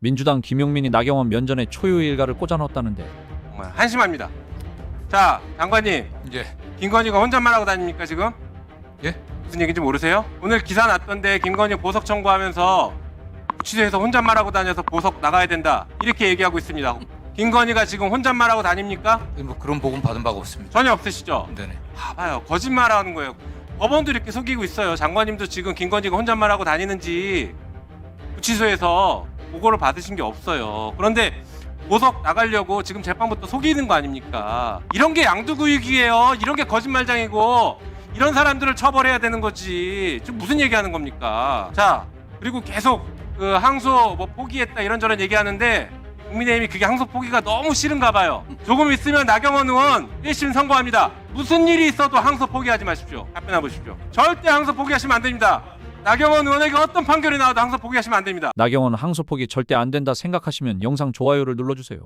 민주당 김용민이 나경원 면전에 초유 일가를 꽂아넣었다는데 정말 한심합니다. 자, 장관님, 예. 김건희가 혼잣말 하고 다닙니까 지금? 예? 무슨 얘기인지 모르세요? 오늘 기사 났던데 김건희 보석 청구하면서 구치소에서 혼잣말 하고 다녀서 보석 나가야 된다 이렇게 얘기하고 있습니다. 김건희가 지금 혼잣말 하고 다닙니까? 뭐 그런 복음 받은 바가 없습니다. 전혀 없으시죠? 네네. 봐봐요, 거짓말 하는 거예요. 법원도 이렇게 속이고 있어요. 장관님도 지금 김건희가 혼잣말 하고 다니는지 구치소에서 보고를 받으신 게 없어요. 그런데 보석 나가려고 지금 재판부터 속이는 거 아닙니까? 이런 게 양두구육이에요. 이런 게 거짓말장이고 이런 사람들을 처벌해야 되는 거지. 지금 무슨 얘기하는 겁니까? 자 그리고 계속 그 항소 뭐 포기했다 이런저런 얘기하는데 국민의힘이 그게 항소 포기가 너무 싫은가 봐요. 조금 있으면 나경원 의원 1심 선고합니다. 무슨 일이 있어도 항소 포기하지 마십시오. 답변해 보십시오. 절대 항소 포기하시면 안 됩니다. 나경원 의원에게 어떤 판결이 나와도 항소 포기하시면 안 됩니다. 나경원 항소 포기 절대 안 된다 생각하시면 영상 좋아요를 눌러주세요.